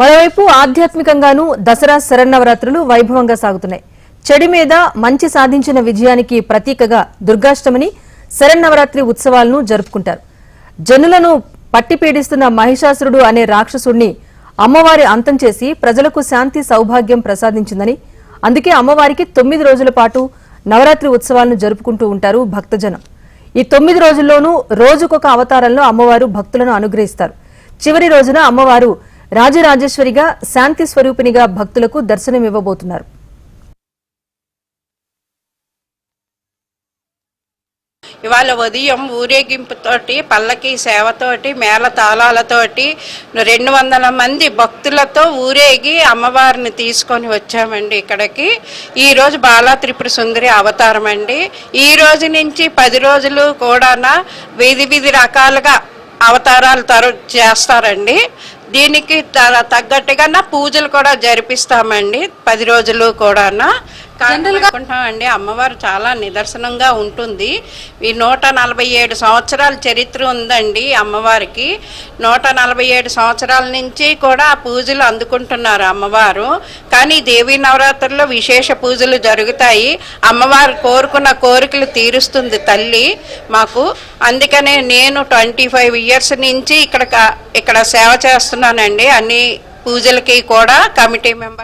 మరోవైపు ఆధ్యాత్మికంగానూ దసరా శరన్నవరాత్రులు వైభవంగా సాగుతున్నాయి. చెడి మీద మంచి సాధించిన విజయానికి ప్రతీకగా దుర్గాష్టమిని శరన్నవరాత్రి ఉత్సవాలను జరుపుకుంటారు. జనులను పట్టి పీడిస్తున్న మహిషాసురుడు అనే రాక్షసుడిని అమ్మవారి అంతం చేసి ప్రజలకు శాంతి సౌభాగ్యం ప్రసాదించిందని అందుకే అమ్మవారికి తొమ్మిది రోజుల పాటు నవరాత్రి ఉత్సవాలను జరుపుకుంటూ ఉంటారు భక్తజనం. ఈ తొమ్మిది రోజుల్లోనూ రోజుకొక అవతారంలో అమ్మవారు భక్తులను అనుగ్రహిస్తారు. చివరి రోజున అమ్మవారు రాజరాజేశ్వరిగా శాంతి స్వరూపిణిగా భక్తులకు దర్శనమివ్వబోతున్నారు ఇవాళ ఉదయం ఊరేగింపుతోటి పల్లకి సేవతోటి మేళ తాళాలతోటి రెండు వందల మంది భక్తులతో ఊరేగి అమ్మవారిని తీసుకొని వచ్చామండి ఇక్కడికి. ఈరోజు బాలా త్రిపుర సుందరి అవతారం అండి. ఈ రోజు నుంచి పది రోజులు కూడా విధి విధి రకాలుగా అవతారాలు తరు చేస్తారండి. దీనికి త- తగ్గట్టుగా పూజలు కూడా జరిపిస్తామండి. పది రోజులు కూడా అనుకుంటామండి అమ్మవారు చాలా నిదర్శనంగా ఉంటుంది. ఈ నూట నలభై ఏడు సంవత్సరాల చరిత్ర ఉందండి అమ్మవారికి. నూట నలభై ఏడు సంవత్సరాల నుంచి కూడా ఆ పూజలు అందుకుంటున్నారు అమ్మవారు. కానీ దేవీ నవరాత్రుల్లో విశేష పూజలు జరుగుతాయి. అమ్మవారు కోరుకున్న కోరికలు తీరుస్తుంది తల్లి మాకు. అందుకనే నేను ట్వంటీ ఫైవ్ ఇయర్స్ నుంచి ఇక్కడ ఇక్కడ సేవ చేస్తున్నానండి. అన్ని పూజలకి కూడా కమిటీ మెంబర్